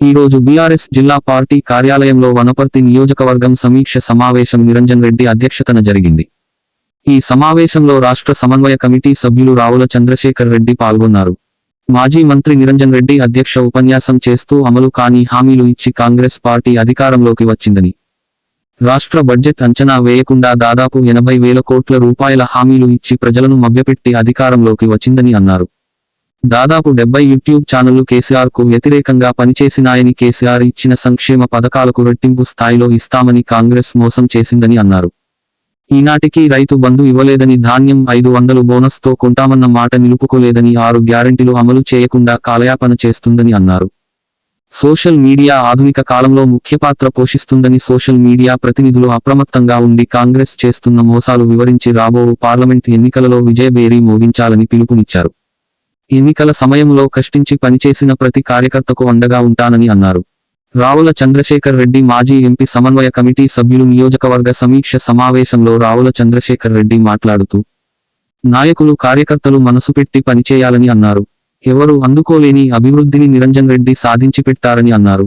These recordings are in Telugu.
ఈ రోజు బీఆర్ఎస్ జిల్లా పార్టీ కార్యాలయంలో వనపర్తి నియోజకవర్గం సమీక్ష సమావేశం నిరంజన్ రెడ్డి అధ్యక్షతన జరిగింది. ఈ సమావేశంలో రాష్ట్ర సమన్వయ కమిటీ సభ్యులు రావుల చంద్రశేఖర్ రెడ్డి పాల్గొన్నారు. మాజీ మంత్రి నిరంజన్ రెడ్డి అధ్యక్ష ఉపన్యాసం చేస్తూ అమలు కాని హామీలు ఇచ్చి కాంగ్రెస్ పార్టీ అధికారంలోకి వచ్చిందని. రాష్ట్ర బడ్జెట్ అంచనా వేయకుండా దాదాపు ఎనభై వేల కోట్ల రూపాయల హామీలు ఇచ్చి ప్రజలను మభ్యపెట్టి అధికారంలోకి వచ్చిందని అన్నారు. దాదాపు డెబ్బై యూట్యూబ్ ఛానళ్ళు కేసీఆర్కు వ్యతిరేకంగా పనిచేసినాయని కేసీఆర్ ఇచ్చిన సంక్షేమ పథకాలకు రెట్టింపు స్థాయిలో ఇస్తామని కాంగ్రెస్ మోసం చేసిందని అన్నారు. ఈనాటికి రైతు బంధు ఇవ్వలేదని ధాన్యం ఐదు వందలు బోనస్తో కొంటామన్న మాట నిలుపుకోలేదని ఆరు గ్యారెంటీలు అమలు చేయకుండా కాలయాపన చేస్తుందని అన్నారు. సోషల్ మీడియా ఆధునిక కాలంలో ముఖ్య పాత్ర పోషిస్తుందని సోషల్ మీడియా ప్రతినిధులు అప్రమత్తంగా ఉండి కాంగ్రెస్ చేస్తున్న మోసాలు వివరించి రాబో పార్లమెంట్ ఎన్నికలలో విజయభేరి మోగించాలని పిలుపునిచ్చారు. ఎన్నికల సమయంలో కష్టించి పనిచేసిన ప్రతి కార్యకర్తకు అండగా ఉంటానని అన్నారు. రావుల చంద్రశేఖర్ రెడ్డి మాజీ ఎంపీ సమన్వయ కమిటీ సభ్యులు నియోజకవర్గ సమీక్ష సమావేశంలో రావుల చంద్రశేఖర్ రెడ్డి మాట్లాడుతూ నాయకులు కార్యకర్తలు మనసు పెట్టి పనిచేయాలని అన్నారు. ఎవరు అందుకోలేని అభివృద్ధిని నిరంజన్ రెడ్డి సాధించి పెట్టారని అన్నారు.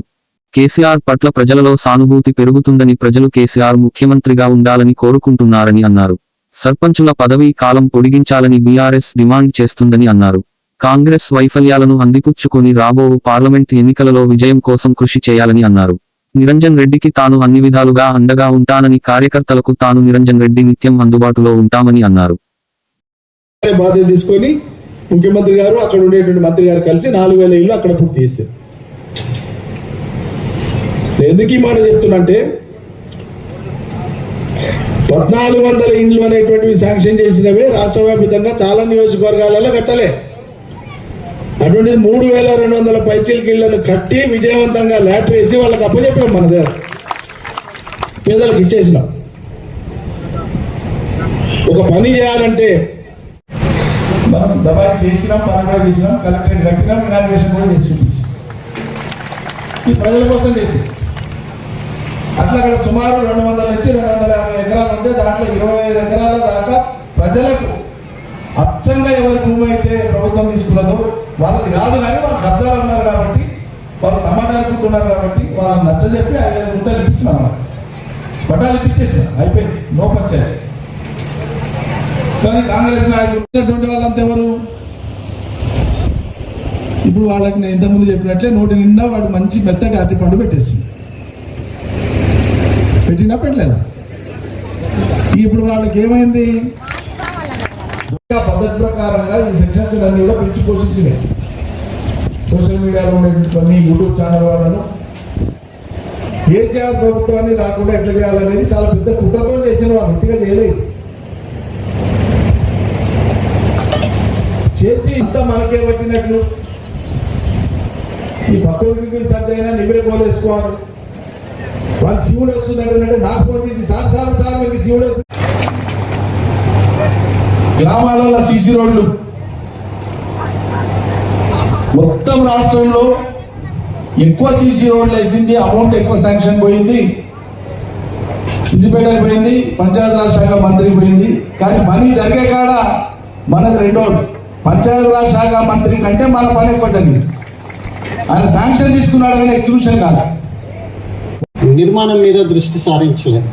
కేసీఆర్ పట్ల ప్రజలలో సానుభూతి పెరుగుతుందని ప్రజలు కేసీఆర్ ముఖ్యమంత్రిగా ఉండాలని కోరుకుంటున్నారని అన్నారు. సర్పంచుల పదవీ కాలం పొడిగించాలని బీఆర్ఎస్ డిమాండ్ చేస్తుందని అన్నారు. కాంగ్రెస్ వైఫల్యాలను అందిపుచ్చుకొని రాబో పార్లమెంట్ ఎన్నికలలో విజయం కోసం కృషి చేయాలని అన్నారు. నిరంజన్ రెడ్డికి తాను అన్ని విధాలుగా అండగా ఉంటానని కార్యకర్తలకు తాను నిరంజన్ రెడ్డి నిత్యం అందుబాటులో ఉంటామని అన్నారు. బాధ్యత తీసుకొని ముఖ్యమంత్రి గారు అక్కడ ఉండేటువంటి మంత్రి గారు కలిసి నాలుగు వేల ఇల్లు అక్కడ పూర్తి చేశారు. ఎందుకు ఈ మాట చెప్తున్నంటే పద్నాలుగు వందల ఇండ్లు అనేటువంటివి శాంక్షన్ చేసినవే రాష్ట్ర వ్యాప్తంగా చాలా నియోజకవర్గాలలో కట్టలే. అటువంటి మూడు వేల రెండు వందల పైచీలకి ఇళ్ళను కట్టి విజయవంతంగా లాటరీ వేసి వాళ్ళకి అప్పచెప్పాం మన దగ్గర. పేదలకు ఇచ్చేసినాం. ఒక పని చేయాలంటే మనం దబా చేసినాం పని చేసినాం కలెక్టరేట్ కట్టినాం ఇనాగ్రేషన్ కూడా చేసి చూపించాం. ఈ ప్రజల కోసం చేసి. అట్లా అక్కడ సుమారు రెండు వందల నుంచి రెండు వందల యాభై ఎకరాలు ఉంటే దాంట్లో ఇరవై ఐదు ఎకరాల దాకా ప్రజలకు అచ్చంగా ఎవరి భూమి అయితే ప్రభుత్వం తీసుకున్నదో వాళ్ళది కాదు కానీ వాళ్ళు కబ్జాలు ఉన్నారు కాబట్టి వాళ్ళు తమాటా అనుకుంటున్నారు కాబట్టి వాళ్ళని నచ్చజెప్పి ఐదు రూపాయలు ఇప్పించినాం అన్నమాట. పట్టాలు ఇప్పించేసాం అయిపోయింది నో పంచాయతీ. కానీ కాంగ్రెస్ నాయకులు వాళ్ళంతా ఎవరు? ఇప్పుడు వాళ్ళకి నేను ఇంతకుముందు చెప్పినట్లే నోటి నిండా వాడు మంచి మెత్తటి అరటి పండు పెట్టేసింది పెట్టినా పెట్టలేదా? ఇప్పుడు వాళ్ళకి ఏమైంది? ప్రకారంగా ఈ సెక్షన్స్ అన్ని కూడా పెంచి పోషించినాయి సోషల్ మీడియాలో ఉండేటువంటి యూట్యూబ్ ఛానల్ వాళ్ళను. కేసీఆర్ ప్రభుత్వాన్ని రాకుండా ఎట్లా చేయాలనేది చాలా పెద్ద కుట్రతో చేసిన వాళ్ళు గట్టిగా చేయలేదు. చేసి ఇంత మనకే పట్టినట్లు. ఈ పక్కకి సర్దైనా నువ్వే గోలేసుకోవాలి వాళ్ళు శివుడు వస్తున్నాడు అంటే నాకు ఫోన్ చేసి సార్ సార్ సార్ మీకు శివుడు గ్రామాలలో సీసీ రోడ్లు. మొత్తం రాష్ట్రంలో ఎక్కువ సీసీ రోడ్లు వేసింది అమౌంట్ ఎక్కువ శాంక్షన్ పోయింది. సిద్దిపేటకు పోయింది పంచాయతీరాజ్ శాఖ మంత్రికి పోయింది. కానీ పని జరిగే కాడ మనది రెండోది పంచాయతీరాజ్ శాఖ మంత్రి కంటే మన పని ఎక్కువ జరిగింది. ఆయన శాంక్షన్ తీసుకున్నాడు కానీ ఎగ్జిబిషన్ కాదు. నిర్మాణం మీద దృష్టి సారించలేదు.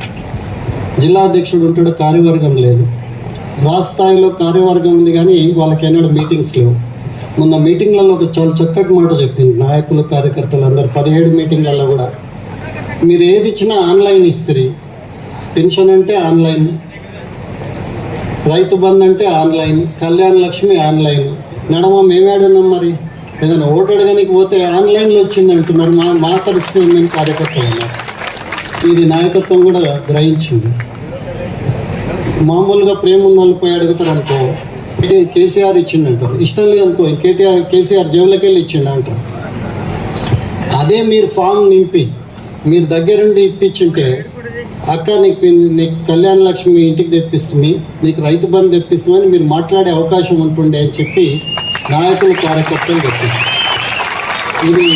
జిల్లా అధ్యక్షుడు ఉంటాడు కార్యవర్గం లేదు. రాష్ట్ర స్థాయిలో కార్యవర్గం ఉంది కానీ వాళ్ళకి ఎన్నడూ మీటింగ్స్ లేవు. మొన్న మీటింగ్లలో ఒక చాలా చక్కటి మాట చెప్పింది. నాయకులు కార్యకర్తలు అందరు పదిహేడు మీటింగ్లలో కూడా. మీరు ఏది ఇచ్చినా ఆన్లైన్ ఇస్త్రీ. పెన్షన్ అంటే ఆన్లైన్. రైతు బంద్ అంటే ఆన్లైన్. కళ్యాణ లక్ష్మి ఆన్లైన్. నడమ మేమేడున్నాం మరి. ఏదైనా ఓటు అడగడానికి పోతే ఆన్లైన్లో వచ్చింది అంటున్నారు. మా మా పరిస్థితి ఉందని కార్యకర్తలు ఉన్నారు ఇది నాయకత్వం కూడా గ్రహించింది. మామూలుగా ప్రేమ ఉన్న వాళ్ళు పోయి అడుగుతారు అనుకో ఇది కేసీఆర్ ఇచ్చిండు అంటారు ఇష్టం లేదనుకో కేటీఆర్ కేసీఆర్ జేబులకి వెళ్ళి ఇచ్చిండు అంటారు అదే మీరు ఫామ్ నింపి మీరు దగ్గరుండి ఇప్పించుంటే అక్క నీకు నీకు కళ్యాణ లక్ష్మి ఇంటికి తెప్పిస్తుంది నీకు రైతు బంధు తెప్పిస్తుందని మీరు మాట్లాడే అవకాశం ఉంటుండే అని చెప్పి నాయకులు కార్యకర్తలు చెప్పారు. ఇది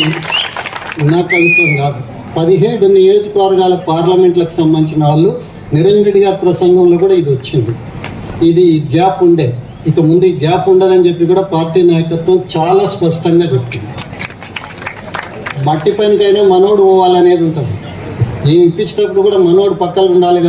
నా కవిత్వం కాదు. పదిహేడు నియోజకవర్గాల పార్లమెంట్లకు సంబంధించిన వాళ్ళు నిరంజన్ రెడ్డి గారి ప్రసంగంలో కూడా ఇది వచ్చింది. ఇది గ్యాప్ ఉండే. ఇక ముందు గ్యాప్ ఉండదని చెప్పి కూడా పార్టీ నాయకత్వం చాలా స్పష్టంగా చెప్పింది. మట్టి పనికైనా మనోడు పోవాలనేది ఉంటుంది. ఈ ఇప్పించేటప్పుడు కూడా మనోడు పక్కన ఉండాలి కదా.